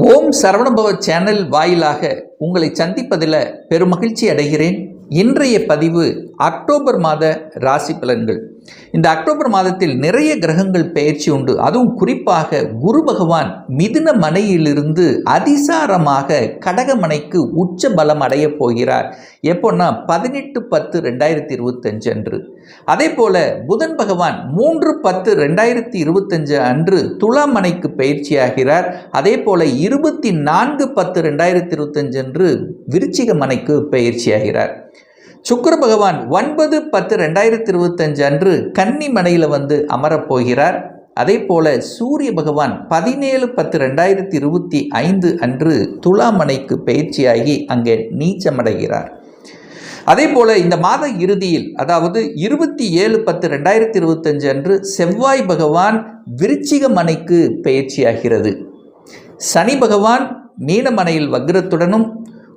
ஓம் Saravanabhava channel வாயிலாக உங்களை சந்திப்பதில் பெருமகிழ்ச்சி அடைகிறேன். இன்றைய பதிவு அக்டோபர் மாத ராசி பலன்கள். இந்த அக்டோபர் மாதத்தில் நிறைய கிரகங்கள் பெயர்ச்சி உண்டு. அதுவும் குறிப்பாக குரு பகவான் மிதுன மனையிலிருந்து அதிசாரமாக கடகமனைக்கு உச்ச பலம் அடைய போகிறார். எப்போன்னா பதினெட்டு பத்து ரெண்டாயிரத்தி இருபத்தஞ்சு அன்று. அதே போல புதன் பகவான் மூன்று பத்து ரெண்டாயிரத்தி இருபத்தஞ்சு அன்று துலாமனைக்கு பயிற்சியாகிறார். அதே போல இருபத்தி நான்கு பத்து ரெண்டாயிரத்தி இருபத்தஞ்சு அன்று விருச்சிக மனைக்கு பயிற்சியாகிறார். சுக்கர பகவான் ஒன்பது பத்து ரெண்டாயிரத்தி இருபத்தஞ்சு அன்று கன்னி மனையில் வந்து அமரப்போகிறார். அதே போல சூரிய பகவான் பதினேழு பத்து ரெண்டாயிரத்தி இருபத்தி ஐந்து அன்று துலாமனைக்கு பயிற்சியாகி அங்கே நீச்சமடைகிறார். அதே போல இந்த மாத இறுதியில் அதாவது இருபத்தி ஏழு பத்து ரெண்டாயிரத்தி இருபத்தஞ்சு அன்று செவ்வாய் பகவான் விருச்சிக மனைக்கு பயிற்சியாகிறது. சனி பகவான் மீனமனையில் வக்ரத்துடனும்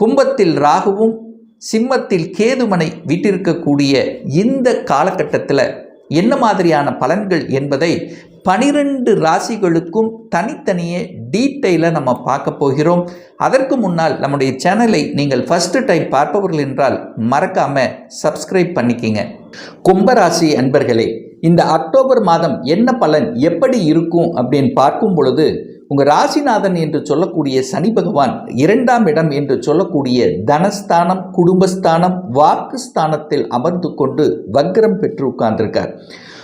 கும்பத்தில் ராகுவும் சிம்மத்தில் கேதுமனை விட்டிருக்கக்கூடிய இந்த காலகட்டத்தில் என்ன மாதிரியான பலன்கள் என்பதை பனிரெண்டு ராசிகளுக்கும் தனித்தனியே டீட்டெயிலாக நம்ம பார்க்க போகிறோம். அதற்கு முன்னால் நம்முடைய சேனலை நீங்கள் ஃபஸ்ட்டு டைம் பார்ப்பவர்கள் என்றால் மறக்காமல் சப்ஸ்கிரைப் பண்ணிக்கிங்க. கும்பராசி அன்பர்களே இந்த அக்டோபர் மாதம் என்ன பலன் எப்படி இருக்கும் அப்படின்னு பார்க்கும் பொழுது உங்கள் ராசிநாதன் என்று சொல்லக்கூடிய சனி பகவான் இரண்டாம் இடம் என்று சொல்லக்கூடிய தனஸ்தானம் குடும்பஸ்தானம் வாக்குஸ்தானத்தில் அமர்ந்து கொண்டு வக்ரம் பெற்று உட்கார்ந்திருக்கார்.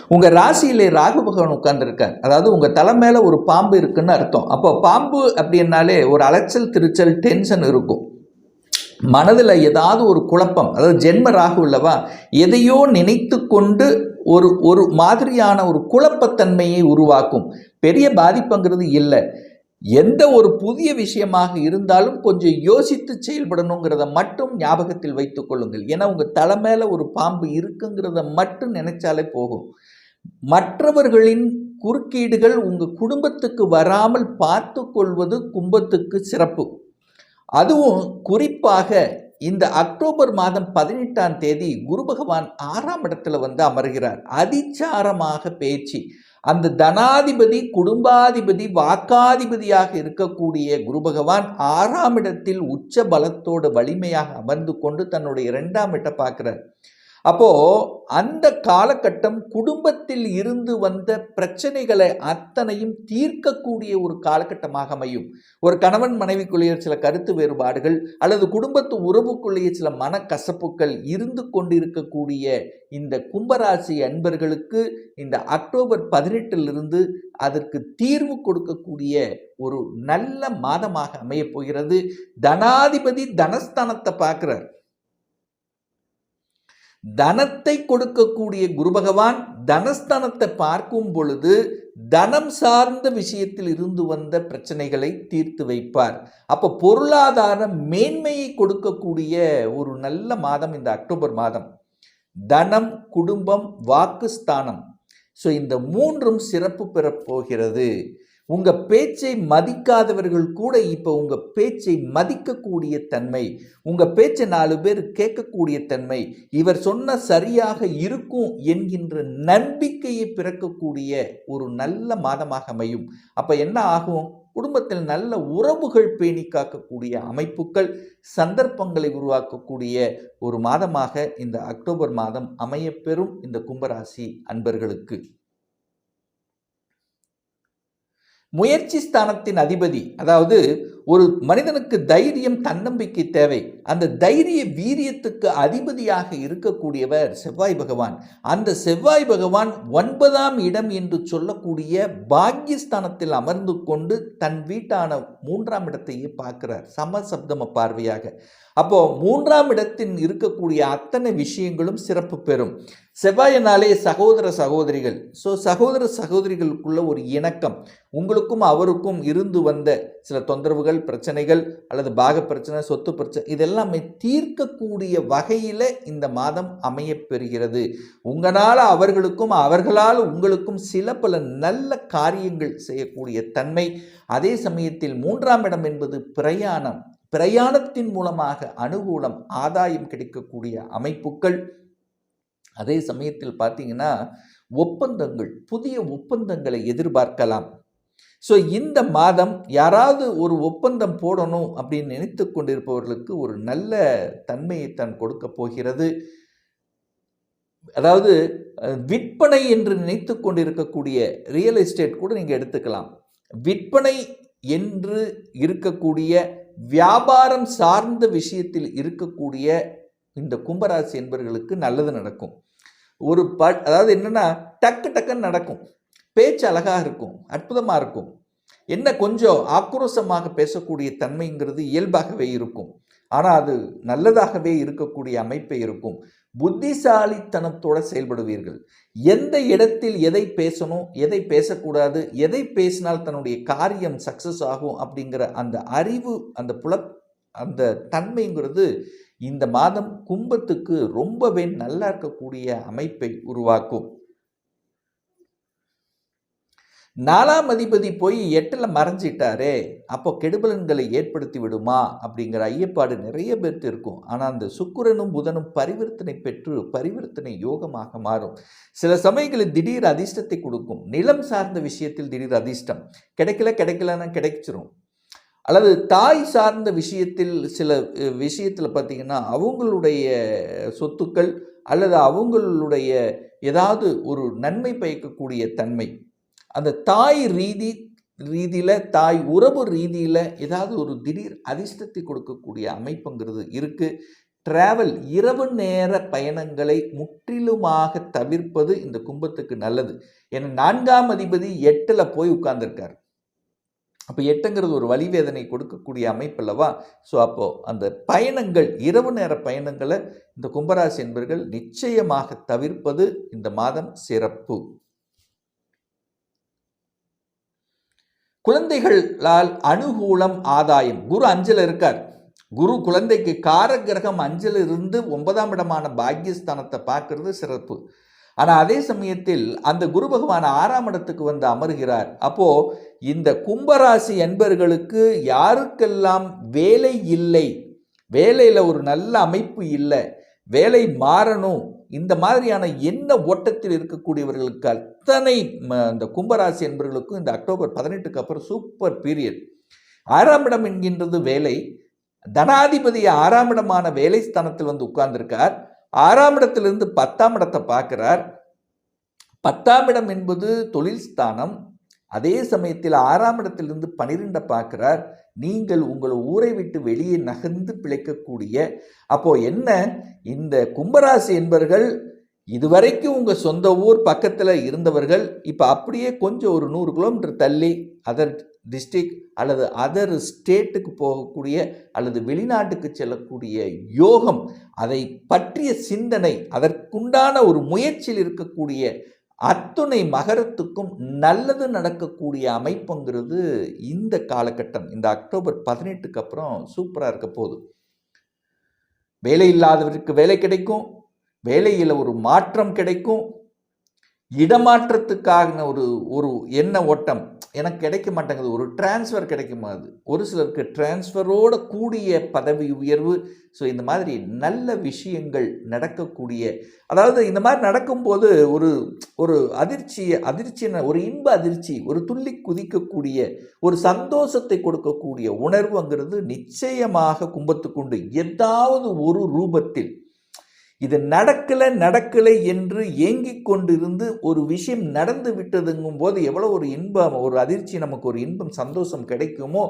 உங்கள் ராசியிலே ராகு பகவான் உட்கார்ந்துருக்கார். அதாவது உங்கள் தலை மேலே ஒரு பாம்பு இருக்குன்னு அர்த்தம். அப்போ பாம்பு அப்படின்னாலே ஒரு அலைச்சல் திருச்சல் டென்ஷன் இருக்கும். மனதில் ஏதாவது ஒரு குழப்பம். அதாவது ஜென்ம ராகு உள்ளவா எதையோ நினைத்து கொண்டு ஒரு ஒரு மாதிரியான ஒரு குழப்பத்தன்மையை உருவாக்கும். பெரிய பாதிப்புங்கிறது இல்லை. எந்த ஒரு புதிய விஷயமாக இருந்தாலும் கொஞ்சம் யோசித்து செயல்படணுங்கிறத மட்டும் ஞாபகத்தில் வைத்துக் கொள்ளுங்கள். ஏன்னா உங்கள் தலை மேலே ஒரு பாம்பு இருக்குங்கிறத மட்டும் நினைச்சாலே போகும். மற்றவர்களின் குறுக்கீடுகள் உங்கள் குடும்பத்துக்கு வராமல் பார்த்து கொள்வது கும்பத்துக்கு சிறப்பு. அதுவும் குறிப்பாக இந்த அக்டோபர் மாதம் பதினெட்டாம் தேதி குரு பகவான் ஆறாம் இடத்துல வந்து அமர்கிறார். அதிச்சாரமாக பேச்சு. அந்த தனாதிபதி குடும்பாதிபதி வாக்காதிபதியாக இருக்கக்கூடிய குரு பகவான் ஆறாம் இடத்தில் உச்ச பலத்தோடு வலிமையாக அமர்ந்து கொண்டு தன்னுடைய இரண்டாம் இடம் பார்க்கிறார். அப்போது அந்த காலகட்டம் குடும்பத்தில் இருந்து வந்த பிரச்சனைகளை அத்தனையும் தீர்க்கக்கூடிய ஒரு காலகட்டமாக அமையும். ஒரு கணவன் மனைவிக்குள்ளேயே சில கருத்து வேறுபாடுகள் அல்லது குடும்பத்து உறவுக்குள்ளேயே சில மனக்கசப்புகள் இருந்து கொண்டிருக்கக்கூடிய இந்த கும்பராசி அன்பர்களுக்கு இந்த அக்டோபர் பதினெட்டிலிருந்து அதற்கு தீர்வு கொடுக்கக்கூடிய ஒரு நல்ல மாதமாக அமையப் போகிறது. தனாதிபதி தனஸ்தானத்தை பார்க்குறார். தனத்தை கொடுக்கக்கூடிய குரு பகவான் தனஸ்தானத்தை பார்க்கும் பொழுது தனம் சார்ந்த விஷயத்தில் இருந்து வந்த பிரச்சனைகளை தீர்த்து வைப்பார். அப்போ பொருளாதார மேன்மையை கொடுக்கக்கூடிய ஒரு நல்ல மாதம் இந்த அக்டோபர் மாதம். தனம் குடும்பம் வாக்குஸ்தானம் ஸோ இந்த மூன்றும் சிறப்பு பெறப் போகிறது. உங்கள் பேச்சை மதிக்காதவர்கள் கூட இப்போ உங்கள் பேச்சை மதிக்கக்கூடிய தன்மை உங்கள் பேச்சை நாலு பேர் கேட்கக்கூடிய தன்மை இவர் சொன்ன சரியாக இருக்கும் என்கின்ற நம்பிக்கையை பிறக்கக்கூடிய ஒரு நல்ல மாதமாக அமையும். அப்போ என்ன ஆகும்? குடும்பத்தில் நல்ல உறவுகள் பேணி காக்கக்கூடிய அமைப்புகள் சந்தர்ப்பங்களை உருவாக்கக்கூடிய ஒரு மாதமாக இந்த அக்டோபர் மாதம் அமையப்பெறும் இந்த கும்பராசி அன்பர்களுக்கு. முயற்சி ஸ்தானத்தின் அதிபதி அதாவது ஒரு மனிதனுக்கு தைரியம் தன்னம்பிக்கை தேவை. அந்த தைரிய வீரியத்துக்கு அதிபதியாக இருக்கக்கூடியவர் செவ்வாய் பகவான். அந்த செவ்வாய் பகவான் ஒன்பதாம் இடம் என்று சொல்லக்கூடிய பாக்யஸ்தானத்தில் அமர்ந்து கொண்டு தன் வீட்டான மூன்றாம் இடத்தையே பார்க்கிறார் சமசப்தம பார்வையாக. அப்போ மூன்றாம் இடத்தில் இருக்கக்கூடிய அத்தனை விஷயங்களும் சிறப்பு பெறும். செவ்வாயினாலே சகோதர சகோதரிகள். ஸோ சகோதர சகோதரிகளுக்குள்ள ஒரு இணக்கம். உங்களுக்கும் அவருக்கும் இருந்து வந்த சில தொந்தரவுகள் பிரச்சனைகள் அல்லது பாக பிரச்சனை சொத்து பிரச்சனை இதெல்லாமே தீர்க்கக்கூடிய வகையில் இந்த மாதம் அமையப்பெறுகிறது. உங்களால் அவர்களுக்கும் அவர்களால் உங்களுக்கும் சில பல நல்ல காரியங்கள் செய்யக்கூடிய தன்மை. அதே சமயத்தில் மூன்றாம் இடம் என்பது பிரயாணம். பிரயாணத்தின் மூலமாக அனுகூலம் ஆதாயம் கிடைக்கக்கூடிய அமைப்புகள். அதே சமயத்தில் பார்த்தீங்கன்னா ஒப்பந்தங்கள் புதிய ஒப்பந்தங்களை எதிர்பார்க்கலாம். ஸோ இந்த மாதம் யாராவது ஒரு ஒப்பந்தம் போடணும் அப்படின்னு நினைத்து கொண்டிருப்பவர்களுக்கு ஒரு நல்ல தன்மையை தான் கொடுக்க போகிறது. அதாவது விற்பனை என்று நினைத்து கொண்டிருக்கக்கூடிய ரியல் எஸ்டேட் கூட நீங்கள் எடுத்துக்கலாம். விற்பனை என்று இருக்கக்கூடிய வியாபாரம் சார்ந்த விஷயத்தில் இருக்கக்கூடிய இந்த கும்பராசி என்பவர்களுக்கு நல்லது நடக்கும். ஒரு ப அதாவது என்னென்னா டக்கு டக்குன்னு நடக்கும். பேச்சு அழகாக இருக்கும் அற்புதமாக இருக்கும். என்ன கொஞ்சம் ஆக்ரோஷமாக பேசக்கூடிய தன்மைங்கிறது இயல்பாகவே இருக்கும். ஆனால் அது நல்லதாகவே இருக்கக்கூடிய அமைப்பை இருக்கும். புத்திசாலித்தனத்தோடு செயல்படுவீர்கள். எந்த இடத்தில் எதை பேசணும் எதை பேசக்கூடாது எதை பேசினால் தன்னுடைய காரியம் சக்சஸ் ஆகும் அப்படிங்கிற அந்த அறிவு அந்த புல அந்த தன்மைங்கிறது இந்த மாதம் கும்பத்துக்கு ரொம்பவே நல்லா இருக்கக்கூடிய அமைப்பை உருவாக்கும். நாலாம் அதிபதி போய் எட்டில் மறைஞ்சிட்டாரே அப்போ கெடுபலன்களை ஏற்படுத்தி விடுமா? அப்படிங்கிற ஐயப்பாடு நிறைய பேர்த்து இருக்கும். ஆனால் அந்த சுக்கிரனும் புதனும் பரிவர்த்தனை பெற்று பரிவர்த்தனை யோகமாக மாறும். சில சமயங்களில் திடீர் அதிர்ஷ்டத்தை கொடுக்கும். நிலம் சார்ந்த விஷயத்தில் திடீர் அதிர்ஷ்டம். கிடைக்கல கிடைக்கலன்னா கிடைச்சிரும். அல்லது தாய் சார்ந்த விஷயத்தில் சில விஷயத்தில் பார்த்தீங்கன்னா அவங்களுடைய சொத்துக்கள் அல்லது அவங்களுடைய ஏதாவது ஒரு நன்மை பயக்கக்கூடிய தன்மை. அந்த தாய் ரீதி ரீதியில் தாய் உறவு ரீதியில் ஏதாவது ஒரு திடீர் அதிர்ஷ்டத்தை கொடுக்கக்கூடிய அமைப்புங்கிறது இருக்குது டிராவல் இரவு நேர பயணங்களை முற்றிலுமாக தவிர்ப்பது இந்த கும்பத்துக்கு நல்லது. ஏன்னா நான்காம் அதிபதி எட்டில் போய் உட்கார்ந்துருக்கார். அப்போ எட்டுங்கிறது ஒரு வழிவேதனை கொடுக்கக்கூடிய அமைப்பு அல்லவா? ஸோ அப்போது அந்த பயணங்கள் இரவு நேர பயணங்களை இந்த கும்பராசி என்பர்கள் நிச்சயமாக தவிர்ப்பது இந்த மாதம் சிறப்பு. குழந்தைகளால் அனுகூலம் ஆதாயம். குரு அஞ்சல் இருக்கார். குரு குழந்தைக்கு காரகிரகம் அஞ்சல் இருந்து ஒன்பதாம் இடமான பாக்கியஸ்தானத்தை பார்க்கறது சிறப்பு. ஆனால் அதே சமயத்தில் அந்த குரு பகவான் ஆறாம் இடத்துக்கு வந்து அமர்கிறார். அப்போ இந்த கும்பராசி என்பர்களுக்கு யாருக்கெல்லாம் வேலை இல்லை வேலையில் ஒரு நல்ல அமைப்பு இல்லை வேலை மாறணும் இந்த மாதிரியான என்ன ஓட்டத்தில் இருக்கக்கூடியவர்களுக்கு அத்தனை ம- இந்த கும்பராசி என்பவர்களுக்கும் இந்த அக்டோபர் பதினெட்டுக்கு அப்புறம் சூப்பர் பீரியட். ஆறாம் இடம் என்கின்றது வேலை. தனாதிபதி ஆறாம் இடமான வேலை ஸ்தானத்தில் வந்து உட்கார்ந்திருக்கார். ஆறாம் இடத்திலிருந்து பத்தாம் இடத்தை பார்க்கிறார். பத்தாம் இடம் என்பது தொழில் ஸ்தானம். அதே சமயத்தில் ஆறாம் இடத்திலிருந்து பனிரெண்டை பார்க்கிறார். நீங்கள் உங்கள் ஊரை விட்டு வெளியே நகர்ந்து பிழைக்கக்கூடிய அப்போ என்ன? இந்த கும்பராசி என்பவர்கள் இதுவரைக்கும் உங்கள் சொந்த ஊர் பக்கத்தில் இருந்தவர்கள் இப்போ அப்படியே கொஞ்சம் ஒரு நூறு கிலோமீட்டர் தள்ளி அதர் டிஸ்ட்ரிக் அல்லது அதர் ஸ்டேட்டுக்கு போகக்கூடிய அல்லது வெளிநாட்டுக்கு செல்லக்கூடிய யோகம் அதை பற்றிய சிந்தனை அதற்குண்டான ஒரு முயற்சியில் இருக்கக்கூடிய அத்துணை மகரத்துக்கும் நல்லது நடக்கக்கூடிய அமைப்புங்கிறது இந்த காலகட்டம். இந்த அக்டோபர் பதினெட்டுக்கு அப்புறம் சூப்பராக இருக்க போகுது. வேலை இல்லாதவருக்கு வேலை கிடைக்கும். வேலையில் ஒரு மாற்றம் கிடைக்கும். இடமாற்றத்துக்கான ஒரு ஒரு எண்ண ஓட்டம் எனக்கு கிடைக்க மாட்டேங்குது. ஒரு டிரான்ஸ்ஃபர் கிடைக்குமா அது? ஒரு சிலருக்கு டிரான்ஸ்ஃபரோட கூடிய பதவி உயர்வு. ஸோ இந்த மாதிரி நல்ல விஷயங்கள் நடக்கக்கூடிய அதாவது இந்த மாதிரி நடக்கும்போது ஒரு ஒரு அதிர்ச்சி அதிர்ச்சி ஒரு இன்ப அதிர்ச்சி ஒரு துள்ளி குதிக்கக்கூடிய ஒரு சந்தோஷத்தை கொடுக்கக்கூடிய உணர்வுங்கிறது நிச்சயமாக கும்பத்துக்குண்டு ஏதாவது ஒரு ரூபத்தில் இது நடக்கலை நடக்கலை என்று ஏங்கிக் கொண்டிருந்து ஒரு விஷயம் நடந்து விட்டதுங்கும் போது எவ்வளோ ஒரு இன்பம் ஒரு அதிர்ச்சி நமக்கு ஒரு இன்பம் சந்தோஷம் கிடைக்குமோ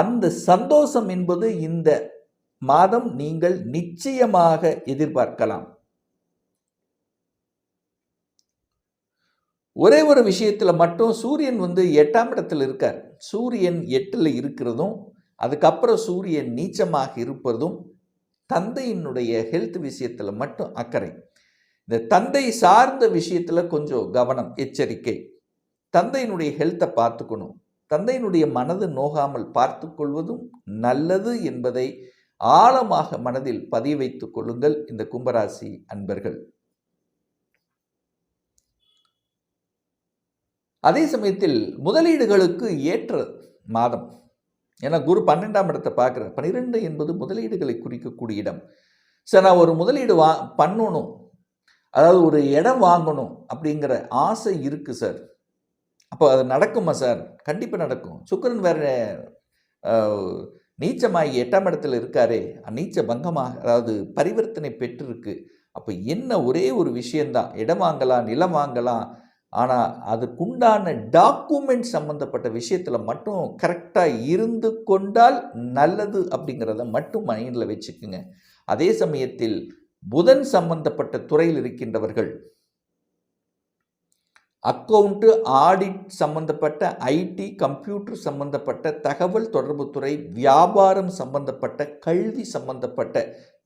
அந்த சந்தோஷம் என்பது இந்த மாதம் நீங்கள் நிச்சயமாக எதிர்பார்க்கலாம். ஒரே ஒரு விஷயத்தில் மட்டும் சூரியன் வந்து எட்டாம் இடத்தில் இருக்கார். சூரியன் எட்டில் இருக்கிறதும் அதுக்கப்புறம் சூரியன் நீச்சமாக இருப்பதும் தந்தையினுடைய ஹெல்த் விஷயத்தில் மட்டும் அக்கறை. இந்த தந்தை சார்ந்த விஷயத்தில் கொஞ்சம் கவனம் எச்சரிக்கை. தந்தையினுடைய ஹெல்த்தை பார்த்துக்கணும். தந்தையினுடைய மனது நோகாமல் பார்த்து கொள்வதும் நல்லது என்பதை ஆழமாக மனதில் பதிய வைத்துக் கொள்ளுங்கள் இந்த கும்பராசி அன்பர்கள். அதே சமயத்தில் முதலீடுகளுக்கு ஏற்ற மாதம். ஏன்னா குரு பன்னெண்டாம் இடத்தை பார்க்குறார். பன்னிரெண்டு என்பது முதலீடுகளை குறிக்கக்கூடிய இடம். சார் நான் ஒரு முதலீடு வா பண்ணணும். அதாவது ஒரு இடம் வாங்கணும் அப்படிங்கிற ஆசை இருக்குது சார். அப்போ அது நடக்குமா சார்? கண்டிப்பாக நடக்கும். சுக்கரன் வேற நீச்சமாகி எட்டாம் இடத்துல இருக்காரே. நீச்ச பங்கமாக அதாவது பரிவர்த்தனை பெற்றிருக்கு. அப்போ என்ன ஒரே ஒரு விஷயந்தான் இடம் வாங்கலாம் நிலம் வாங்கலாம். ஆனால் அதுக்குண்டான டாக்குமெண்ட் சம்மந்தப்பட்ட விஷயத்தில் மட்டும் கரெக்டாக இருந்து கொண்டால் நல்லது அப்படிங்கிறத மட்டும் மைண்டில் வச்சுக்குங்க. அதே சமயத்தில் புதன் சம்பந்தப்பட்ட துறையில் இருக்கின்றவர்கள் அக்கவுண்ட்டு ஆடிட் சம்பந்தப்பட்ட ஐடி கம்ப்யூட்டர் சம்பந்தப்பட்ட தகவல் தொடர்புத்துறை வியாபாரம் சம்பந்தப்பட்ட கல்வி சம்பந்தப்பட்ட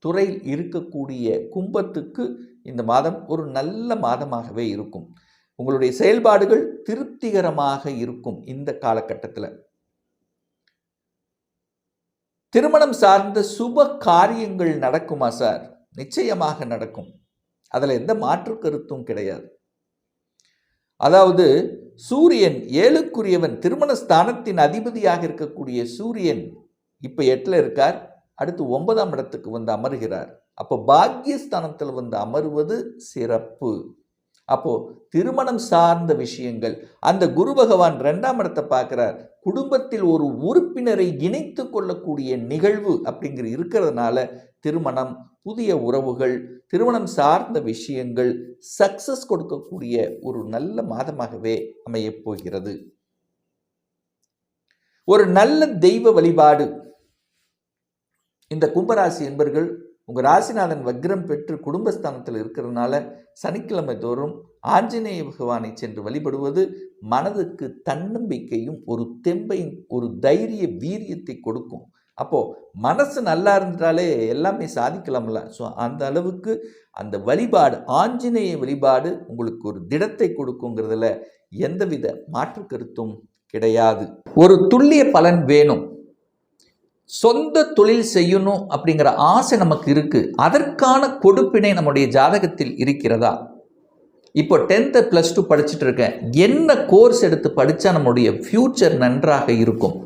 துறையில் இருக்கக்கூடிய கும்பத்துக்கு இந்த மாதம் ஒரு நல்ல மாதமாகவே இருக்கும். உங்களுடைய செயல்பாடுகள் திருப்திகரமாக இருக்கும் இந்த காலகட்டத்தில். திருமணம் சார்ந்த சுப காரியங்கள் நடக்குமா சார்? நிச்சயமாக நடக்கும். அதில் எந்த மாற்று கருத்தும் கிடையாது. அதாவது சூரியன் ஏழுக்குரியவன் திருமண ஸ்தானத்தின் அதிபதியாக இருக்கக்கூடிய சூரியன் இப்போ எட்டில் இருக்கார். அடுத்து ஒன்பதாம் இடத்துக்கு வந்து அமர்கிறார். அப்போ பாக்கியஸ்தானத்தில் வந்து அமர்வது சிறப்பு. அப்போது திருமணம் சார்ந்த விஷயங்கள். அந்த குரு பகவான் ரெண்டாம் இடத்தை பார்க்குறார். குடும்பத்தில் ஒரு உறுப்பினரை இணைத்து கொள்ளக்கூடிய நிகழ்வு அப்படிங்கிற இருக்கிறதுனால திருமணம் புதிய உறவுகள் திருமணம் சார்ந்த விஷயங்கள் சக்சஸ் கொடுக்கக்கூடிய ஒரு நல்ல மாதமாகவே அமையப் போகிறது. ஒரு நல்ல தெய்வ வழிபாடு. இந்த கும்பராசி என்பர்கள் உங்கள் ராசிநாதன் வக்ரம் பெற்று குடும்பஸ்தானத்தில் இருக்கிறதுனால சனிக்கிழமை தோறும் ஆஞ்சநேய பகவானை சென்று வழிபடுவது மனதுக்கு தன்னம்பிக்கையும் ஒரு தெம்பையும் ஒரு தைரிய வீரியத்தை கொடுக்கும். அப்போது மனசு நல்லா இருந்தாலே எல்லாமே சாதிக்கலாம்ல. ஸோ அந்த அளவுக்கு அந்த வழிபாடு ஆஞ்சநேய வழிபாடு உங்களுக்கு ஒரு திடத்தை கொடுக்குங்கிறதுல எந்தவித மாற்று கருத்தும் கிடையாது. ஒரு துல்லிய பலன் வேணும். சொந்த தொழில் செய்யணும் அப்படிங்கிற ஆசை நமக்கு இருக்குது அதற்கான கொடுப்பினை நம்முடைய ஜாதகத்தில் இருக்கிறதா? இப்போ டென்த்து ப்ளஸ் டூ படிச்சுட்டு இருக்கேன். என்ன கோர்ஸ் எடுத்து படித்தா நம்முடைய ஃப்யூச்சர் நன்றாக இருக்கும்?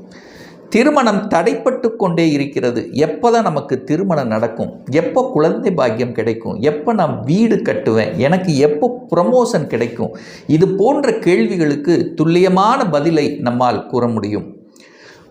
திருமணம் தடைப்பட்டு கொண்டே இருக்கிறது. எப்போ தான் நமக்கு திருமணம் நடக்கும்? எப்போ குழந்தை பாக்கியம் கிடைக்கும்? எப்போ நான் வீடு கட்டுவேன்? எனக்கு எப்போ ப்ரமோஷன் கிடைக்கும்? இது போன்ற கேள்விகளுக்கு துல்லியமான பதிலை நம்மால் கூற முடியும்.